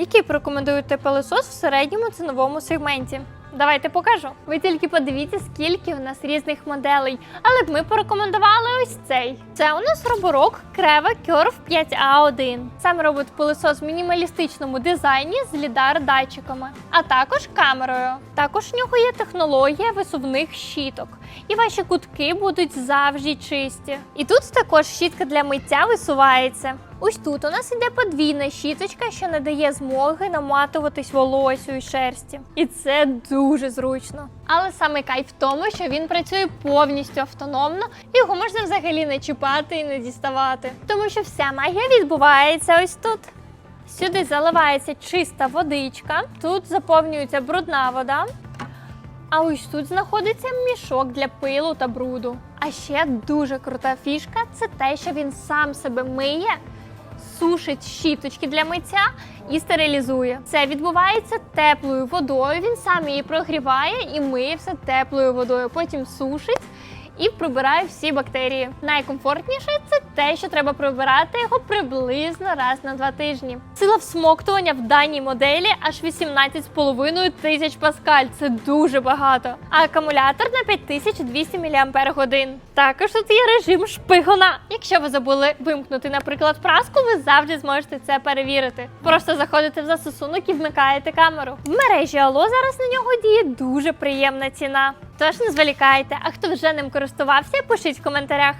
Який порекомендуєте пилосос в середньому ціновому сегменті? Давайте покажу. Ви тільки подивіться, скільки у нас різних моделей. Але б ми порекомендували ось цей. Це у нас роборок Creva Curve 5A1. Сам робить пилосос в мінімалістичному дизайні з лідар датчиками, а також камерою. Також в нього є технологія висувних щіток, і ваші кутки будуть завжди чисті. І тут також щітка для миття висувається. Ось тут у нас іде подвійна щіточка, що не дає змоги наматуватись волосю і шерсті. І це дуже зручно. Але саме кайф в тому, що він працює повністю автономно, його можна взагалі не чіпати і не діставати. Тому що вся магія відбувається ось тут. Сюди заливається чиста водичка, тут заповнюється брудна вода. А ось тут знаходиться мішок для пилу та бруду. А ще дуже крута фішка це те, що він сам себе миє, сушить щіточки для миття і стерилізує. Це відбувається теплою водою. Він сам її прогріває і миє все теплою водою. Потім сушить. І прибирає всі бактерії. Найкомфортніше це те, що треба прибирати його приблизно раз на два тижні. Сила всмоктування в даній моделі аж 18,5 тисяч паскаль. Це дуже багато. А акумулятор на 5200 мАч. Також тут є режим шпигуна. Якщо ви забули вимкнути, наприклад, праску, ви завжди зможете це перевірити. Просто заходите в застосунок і вмикаєте камеру. В мережі Алло зараз на нього діє дуже приємна ціна. Тож не зволікайте, а хто вже ним користувався, пишіть в коментарях.